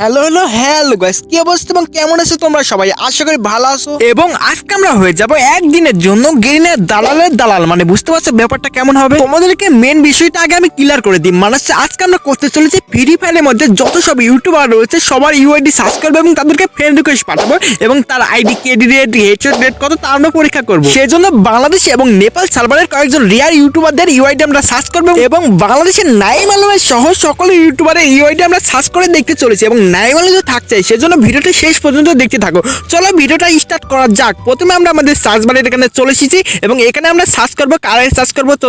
Hello hello hello guys কি অবস্থা এবং কেমন আছো তোমরা সবাই? আশা করি ভালো আছো। এবং আজকে আমরা হয়ে যাব একদিনের জন্য গ্রিনের দালালের দালাল মানে বুঝতে পারছ ব্যাপারটা কেমন হবে? তোমাদেরকে মেন বিষয়টা আগে আমি ক্লিয়ার করে দিই মানে আজকে আমরা করতে চলেছি ফ্রি ফায়ারের মধ্যে যত সব ইউটিউবার রয়েছে, সবার ইউআইডি সার্চ করব এবং তাদেরকে ফ্রেন্ড রিকোয়েস্ট পাঠাবো এবং তার ID KD rate headshot rate কত তা আমরা পরীক্ষা করব। সেই জন্য বাংলাদেশ এবং নেপাল সার্ভারের কয়েকজন রিয়ার ইউটিউবারদের ইউআইডি আমরা সার্চ করব এবং বাংলাদেশের নাইম আলমের সহ সকল ইউটিউবারের ইউআইডি আমরা সার্চ করে দেখতে চলেছি এবং ন্যায় নলেজও থাকছে সেজন্য ভিডিওটা শেষ পর্যন্ত দেখতে থাকো। চলো ভিডিওটা স্টার্ট করা যাক। প্রথমে আমরা আমাদের সার্চ বাড়ির এখানে চলে এসেছি এবং এখানে আমরা সার্চ করব কারে সার্চ করব। তো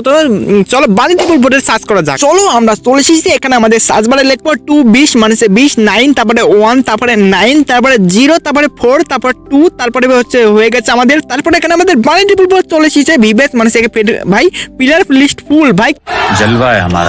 চলো বাণিজ্যপুর বোর্ডে সার্চ করা যাক। চলো আমরা চলে এসেছি, এখানে আমাদের সার্চ বারে লিখব টু বিশ মানে সে বিশ নাইন তারপরে ওয়ান তারপরে নাইন তারপরে জিরো তারপরে ফোর তারপর টু তারপরে হচ্ছে হয়ে গেছে আমাদের। তারপরে এখানে আমাদের বাণিজ্যপুর বোর্ড চলে এসেছে, বিবেক মানে সে ভাই পিলার লিস্ট ফুল ভাই। জলবা আমার।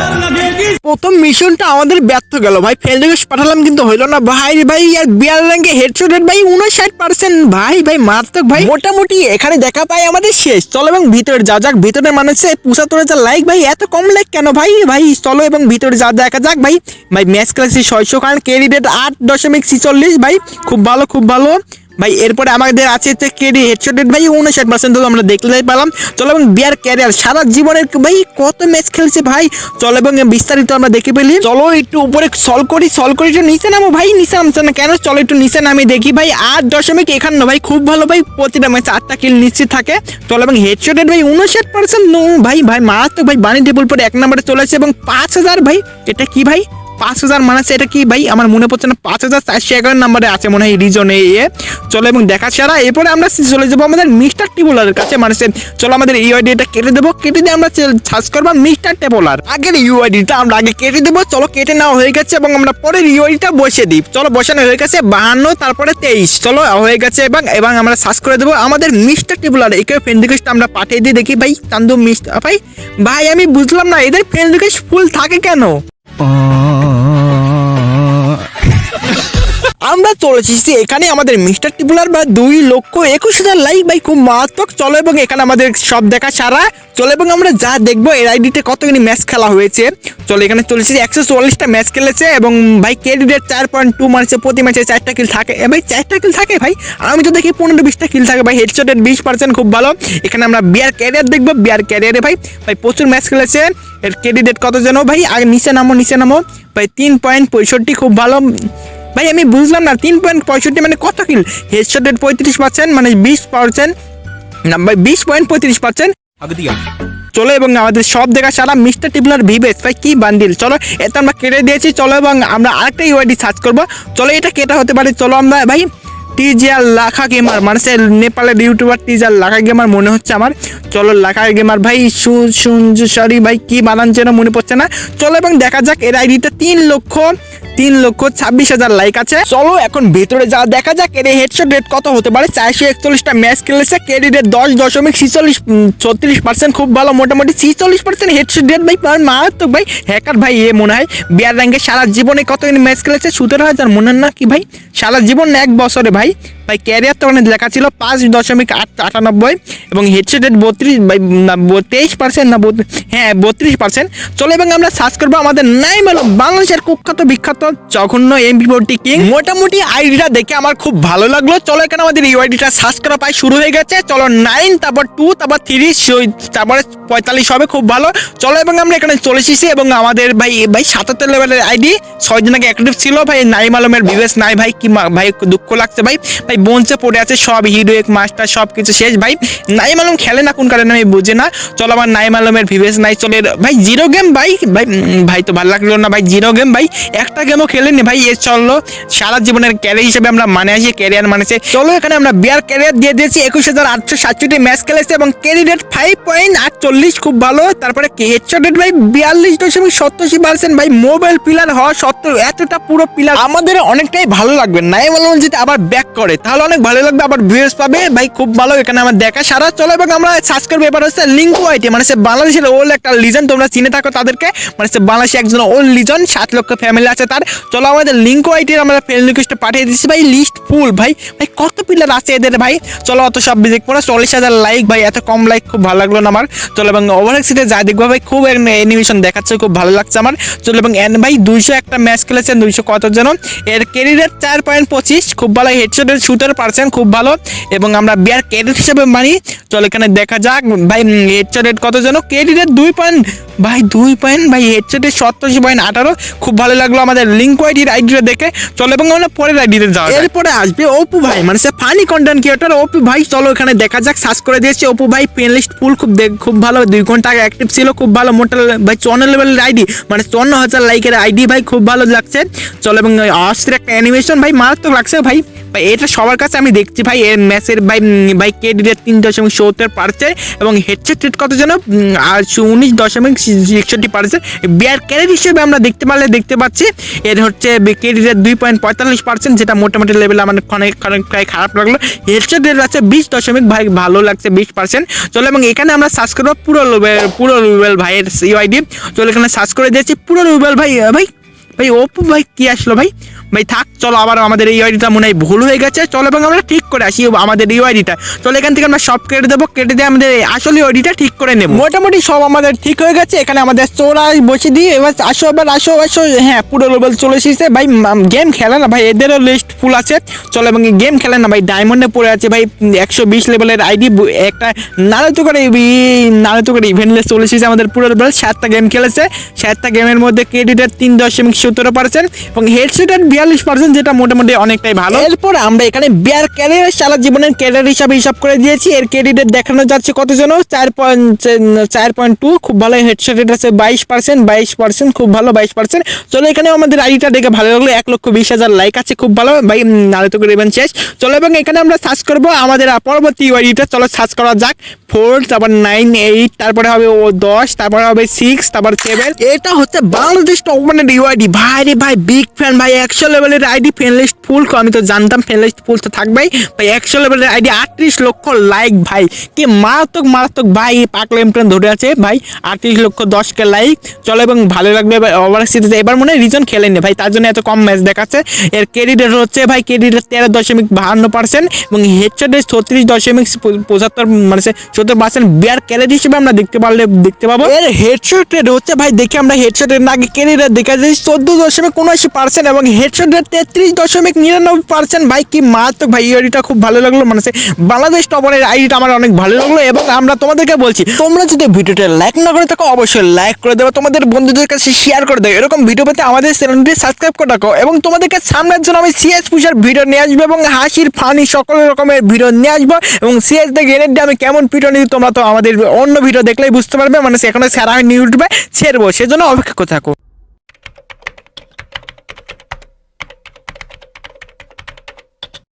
প্রথম মিশনটা আমাদের ব্যর্থ গেল, ভাই। ফেল পাঠালাম কিন্তু হইল না, ভাই। ভাই, আর বিয়ার র্যাঙ্কে হেডশট রেট ভাই, উনষাট পার্সেন্ট ভাই ভাই, মারাত্মক, ভাই। মোটামুটি এখানে দেখা পাই আমাদের শেষ। চলো এবং ভিতরে যা যাক ভিতরে মানুষে পঁচাত্তর হাজার লাইক ভাই, এত কম লাইক কেন, ভাই? ভাই, চলো এবং ভিতরে যা দেখা যাক, ভাই। ভাই ম্যাচ ক্লাসে ছয়শো কারণ কেরি রেট আট দশমিক ছিচল্লিশ, ভাই। খুব ভালো খুব ভালো। ভাই, এরপরে আমাদের আছে হচ্ছে কেডি হেডশটেড ভাই, উনষাট পার্সেন্ট আমরা দেখতে পেলাম। চলো, এবং বিয়ার ক্যারিয়ার সারা জীবনের ভাই, কত ম্যাচ খেলছে ভাই। চলো, এবং বিস্তারিত আমরা দেখে পেলি চলো, একটু উপরে সল করি সল করি, একটু নিচে নামো ভাই, নিচে নামছে না কেন? চলো, একটু নিচে নামি দেখি ভাই, আট দশমিক একান্ন। ভাই, খুব ভালো ভাই, প্রতিটা ম্যাচে আটটা কিল নিশ্চিত থাকে। চলো, এবং হেডশটেড ভাই, উনষাট পার্সেন্ট ভাই ভাই, মারাত্মক ভাই বাণী টেবল পরে এক নম্বরে চলেছে এবং পাঁচ হাজার ভাই, এটা কি ভাই? পাঁচ হাজার মানে এটা কি ভাই? আমার মনে পড়ছে না, পাঁচ হাজার চারশো এগারো নাম্বারে আছে মনে হয় রিজনে এ চলো এবং দেখা ছাড়া, এরপরে আমরা চলে যাব আমাদের মিস্টার টিবুলারের কাছে মানে চলো আমাদের ইউআইডি এটা কেটে দেবো, কেটে দিয়ে আমরা সার্চ করব মিস্টার টেবুলার আগের ইউআইডিটা আমরা আগে কেটে দেবো, চলো কেটে নেওয়া হয়ে গেছে এবং আমরা পরে পরের ইউআইডিটা বসে দিই। চলো, বসানো হয়ে গেছে বাহান্ন, তারপরে তেইশ। চলো, হয়ে গেছে এবং এবং আমরা সার্চ করে দেবো আমাদের মিস্টার টিবুলার একে ফ্রেন্ড রিকোয়েস্ট আমরা পাঠিয়ে দিই, দেখি ভাই, চান্দু মিস্টার ভাই ভাই, আমি বুঝলাম না, এদের ফ্রেন্ড রিকোয়েস্ট ফুল থাকে কেন? আমরা চলেছি এখানে আমাদের মিস্টার টিপুলার বা দুই লক্ষ একুশ হাজার লাইক ভাই খুব মারাত্মক। চলো এবং এখানে আমাদের সব দেখা সারা। চলো এবং আমরা যা দেখব, এর আইডিতে কতগুলি ম্যাচ খেলা হয়েছে। চলো এখানে চলেছি একশো চল্লিশটা ম্যাচ খেলেছে এবং ভাই ক্রেডিটের চার পয়েন্ট টু মারছে, প্রতি ম্যাচে চারটা কিল থাকে। ভাই, চারটা কিল থাকে ভাই? আমি তো দেখি পনেরো বিশটা কিল থাকে। ভাই হেডশটের বিশ পার্সেন্ট খুব ভালো। এখানে আমরা বিয়ার ক্যারিয়ার দেখব বিয়ার ক্যারিয়ারে ভাই ভাই প্রচুর ম্যাচ খেলেছে। এর ক্রেডিট কত যেন ভাই, আগে নিচে নামো নিচে নামো। ভাই, তিন পয়েন্ট পঁয়ষট্টি খুব ভালো। ভাই আমি বুঝলাম না তিন পয়েন্ট পঁয়ষট্টি মানে কত কিল? হেডশট রেট পঁয়ত্রিশ পার্সেন্ট মানে বিশ পার্সেন্ট না ভাই বিশ পয়েন্ট পঁয়ত্রিশ পার্সেন্ট চলো এবং আমাদের সব দেখা সারা মিস্টার টিপলার ভিভেস ভাই কি বান্ডিল। চলো এটা আমরা কেটে দিয়েছি চলো এবং আমরা আরেকটা ইউআইডি সার্চ করব। চলো এটা কেটা হতে পারে চলো আমরা ভাই টিজিআর লাখা গেমার মানে সে নেপালের ইউটিউবার টিজার লাখা গেমার মনে হচ্ছে আমার। চলো লাখা গেমার ভাই সরি ভাই কি বানান যেন মনে পড়ছে না। চলো এবং দেখা যাক এর আইডিটা তিন লক্ষ তিন লক্ষ ছাব্বিশ হাজার লাইক আছে। চলো এখন ভেতরে যা দেখা যাক, এর হেডশট রেট কত হতে পারে। চারশো একচল্লিশটা ম্যাচ খেলেছে ক্যারিডের দশ দশমিক ছিচল্লিশ ছত্রিশ পার্সেন্ট খুব ভালো, মোটামুটি ছিচল্লিশ পার্সেন্ট হেডশট রেট ভাই মারাত্মক ভাই। হ্যাকার ভাই, এ মনে হয় বিয়ার র্যাঙ্কে সারা জীবনে কতদিন ম্যাচ খেলেছে? সতেরো হাজার মনে না কি ভাই? সারা জীবন এক বছরে ভাই। ভাই ক্যারিয়ার তো অনেক লেখা ছিল, পাঁচ দশমিক আট, আটানব্বই এবং হেডসেট রেট বত্রিশ না তেইশ পার্সেন্ট না হ্যাঁ বত্রিশ পার্সেন্ট চলো এবং আমরা সার্চ করব আমাদের নাই হলো বাংলাদেশের কুখ্যাত, বিখ্যাত, জঘন্য এমপি ফোরটি কিং মোটামুটি আইডিটা দেখে আমার খুব ভালো লাগল। চলো এখানে আমাদের এই আইডিটা সার্চ করা পাই শুরু হয়ে গেছে। চলো নাইন, তারপর টু তারপর থ্রি তারপরে পঁয়তাল্লিশ হবে, খুব ভালো। চলো এবং আমরা এখানে চলে এসেছি এবং আমাদের ভাই ভাই সাতাত্তর লেভেলের আইডি ছয় দিন আগে অ্যাক্টিভ ছিল। ভাই, নাইম আলমের বিবেশ নাই। ভাই, কি ভাই, দুঃখ লাগছে, ভাই। ভাই বঞ্চে পড়ে আছে, সব হিরোইক মাস্টার সব কিছু শেষ। ভাই, নাইম আলম খেলে না কোন কারণে আমি বুঝি না। চলো আমার নাইম আলমের বিবেশ নাই, চলে ভাই জিরো গেম ভাই ভাই ভাই তো ভালো লাগল না, ভাই জিরো গেম ভাই, একটা গেমও খেলেনি, ভাই, এ চলল সারা জীবনের ক্যারিয়ার হিসেবে আমরা মানে আসি ক্যারিয়ার মানেছে চলো এখানে আমরা বিয়ার ক্যারিয়ার দিয়ে দিয়েছি, একুশ হাজার আটশো সাতষট্টি ম্যাচ খেলেছে এবং ক্যারিডেট ফাইভ পয়েন্ট আটচল্লিশ, খুব ভালো। তারপরে হেডশটেড ভাই, বিয়াল্লিশ দশমিক সত্তরশি পার্সেন্ট, ভাই মোবাইল পিলার হওয়া সত্ত্বেও এতটা পুরো পিলার আমাদের অনেকটাই ভালো লাগবে। নাই বললাম যদি আবার ব্যাক করে তাহলে অনেক ভালো লাগবে, আবার ভিউস পাবে। ভাই, খুব ভালো, এখানে আমার দেখা সারা চলো। এবং আমরা সার্চ করব এবার হচ্ছে লিঙ্কু আইটি মানে সে বাংলাদেশের ওল্ড একটা লিজন তোমরা চিনে থাকো তাদেরকে। মানে সে বাংলাদেশে একজন ওল্ড লিজন সাত লক্ষ ফ্যামিলি আছে তার। চলো আমাদের লিঙ্কু আইটির আমরা ফ্রেন্ড রিকোয়েস্টে পাঠিয়ে দিচ্ছি। ভাই লিস্ট ফুল ভাই। ভাই, কত পিলার আছে এদের, ভাই? চলো অত সব ভিজিট করে চল্লিশ হাজার লাইক ভাই, এত কম লাইক খুব ভালো লাগল না আমার। চলো, এবং ওভার সিটে যা দেখব, ভাই, খুব অ্যানিমেশন দেখাচ্ছে, খুব ভালো লাগছে আমার। চলো, এবং এন ভাই, দুইশো একটা ম্যাচ খেলেছেন, দুইশো কত জন এর ক্যারিয়ার চার পয়েন্ট পঁচিশ, খুব ভালো হেডশটের শুটার পারছেন খুব ভালো এবং আমরা বিয়ার ক্যারিয়ার হিসেবে মানি। চলো এখানে দেখা যাক, ভাই হেডশটের কত জন ক্যারিয়ার দুই পয়েন্ট ভাই, দুই পয়েন্ট ভাই হেডশটের সতেরোশো পয়েন্ট আঠারো। খুব ভালো লাগল আমাদের লিঙ্ক আইডির আইডিটা দেখে। চলো, এবং আমরা পরের আইডিতে যাওয়া এরপরে আসবে অপু ভাই মানে সে ফানি কন্টেন্ট ক্রিয়েটর অপু ভাই। চলো এখানে দেখা যাক সার্চ করে দিয়েছি অপু ভাই। পেন লিস্ট ফুল খুব দেখ, খুব ভালো। দুই ঘণ্টা আগে অ্যাক্টিভ ছিল, খুব ভালো। মোটা ভাই, চুয়ান্ন লেভেলের আইডি মানে চুয়ান্ন হাজার লাইকের আইডি ভাই, খুব ভালো লাগছে। চলো, এবং অস্ত্রের একটা অ্যানিমেশন ভাই, মারাত্মক লাগছে, ভাই। ভাই, এটা সবার কাছে আমি দেখছি ভাই, এর ম্যাচের ভাই ভাই কেডির তিন দশমিক সত্তর পারছে এবং হেডসেট রেট কত যেন উনিশ দশমিক একষট্টি পারছে। বিয়ার ক্যারিয়ার হিসেবে আমরা দেখতে পারলে দেখতে পাচ্ছি। এর হচ্ছে কেডির দুই পয়েন্ট পঁয়তাল্লিশ পার্সেন্ট যেটা মোটামুটি লেভেল আমার অনেক প্রায় খারাপ লাগল। হেডসেট রেট আছে বিশ দশমিক, ভাই, ভালো লাগছে, বিশ পার্সেন্ট চলো, এবং এখানে আমরা সার্চ করব পুরো পুরো রুবেল ভাইয়ের ইউআইডি চলো, এখানে সার্চ করে দিয়েছি, পুরো রুবেল ভাই ভাই ভাই ওপো ভাই, কী আসলো ভাই? ভাই থাক, চলো আবার আমাদের এই আইডিটা মনে হয় ভুল হয়ে গেছে। চলো এবং আমরা ঠিক করে আসি আমাদের এই আইডিটা। চলো এখান থেকে আমরা সব কেটে দেবো, কেটে দিয়ে আমাদের আসলে আইডিটা ঠিক করে নেব। মোটামুটি সব আমাদের ঠিক হয়ে গেছে, এখানে আমাদের চোরা বসে দিয়ে এবার আসো এবার আসো আসো হ্যাঁ পুরো লেভেল চলে এসেছে। ভাই গেম খেলে না, ভাই, এদেরও লিস্ট ফুল আছে। চলো এবং গেম খেলে না, ভাই ডায়মন্ডে পড়ে আছে, ভাই একশো বিশ লেভেলের আইডি একটা নাড়াতো করে ইভেন্টলে চলে এসেছে আমাদের পুরো লেভেল সাতটা গেম খেলেছে। সাতটা গেমের মধ্যে ক্রেডিটের তিন দশমিক সতেরো পার্সেন্ট এবং হেডসেটের বিয়াল্লিশ পার্সেন্ট যেটা মোটামুটি অনেকটাই ভালো। এরপর আমরা এখানে বিয়ার ক্যারিয়ার সারা জীবনের ক্যারিয়ার হিসাবে হিসাব করে দিয়েছি। এর ক্রেডিটের দেখানো যাচ্ছে কত জন চার পয়েন্ট চার পয়েন্ট টু খুব ভালো হেডসেটের আছে, বাইশ পার্সেন্ট বাইশ পার্সেন্ট খুব ভালো বাইশ পার্সেন্ট চলো এখানে আমাদের আইডিটা দেখে ভালো লাগল, এক লক্ষ বিশ হাজার লাইক আছে, খুব ভালো। ভাই নাড়িত করে শেষ। চলো, এবং এখানে আমরা সার্চ করব আমাদের পরবর্তী আইডিটা চলো সার্চ করা যাক। ফোর, তারপর নাইন, এইট, তারপরে হবে ও দশ, তারপরে হবে সিক্স, তারপর সেভেন। এটা হচ্ছে বাংলাদেশ টপ ওয়ানের ইউআইডি ভাই রে ভাই বিগ ফ্যান ভাই, একশো লেভেলের আইডি ফ্যান লিস্ট ফুল আমি তো জানতাম ফ্যান লিস্ট ফুল তো থাকবেই। ভাই, একশো লেভেলের আইডি আটত্রিশ লক্ষ লাইক ভাই। কি মারাত্মক মারাত্মক, ভাই পাকলে এমপ্লেন ধরে আছে, ভাই। আটত্রিশ লক্ষ দশ কে লাইক চলো এবং ভালো লাগবে ওভার সিরিজে এবার মনে হয় রিজন খেলেনি ভাই। তার জন্য এত কম ম্যাচ দেখাচ্ছে। এর ক্রেডিটের হচ্ছে, ভাই ক্রেডিটের তেরো দশমিক বাহান্ন পার্সেন্ট এবং হেডশটের ছত্রিশ দশমিক পঁচাত্তর মানে সত্তর পার্সেন্ট বিয়ার ক্যারেট হিসেবে আমরা দেখতে পারলে, দেখতে পাবো। এর হেডশট রেট হচ্ছে ভাই, দেখে আমরা হেডশট রেট আগে ক্যারিয়ার দেখা যায় চোদ্দ দশমিক উনআশি পার্সেন্ট এবং হেডশট রেট তেত্রিশ দশমিক নিরানব্বই পার্সেন্ট ভাই, কি মারাত্মক, ভাই আইডিটা খুব ভালো লাগল মানে বাংলাদেশ টপারের আইডিটা আমার অনেক ভালো লাগল এবং আমরা তোমাদেরকে বলছি, তোমরা যদি ভিডিওটা লাইক না করে থাকো, অবশ্যই লাইক করে দেবো। তোমাদের বন্ধুদের কাছে শেয়ার করে দেবো। এরকম ভিডিও পেতে আমাদের চ্যানেলটি সাবস্ক্রাইব করে রাখো এবং তোমাদেরকে সামনের জন্য আমি সিএস পুষার ভিডিও নিয়ে আসব এবং হাসির ফানি সকল রকমের ভিডিও নিয়ে আসব এবং সিএস দিয়ে আমি কেমন ভিডিও নিয়ে তোমরা তো আমাদের অন্য ভিডিও দেখলেই বুঝতে পারবে। মানে সেখানে স্যার আমি উঠবে ছেড়বো সেজন্য অপেক্ষা থাকো।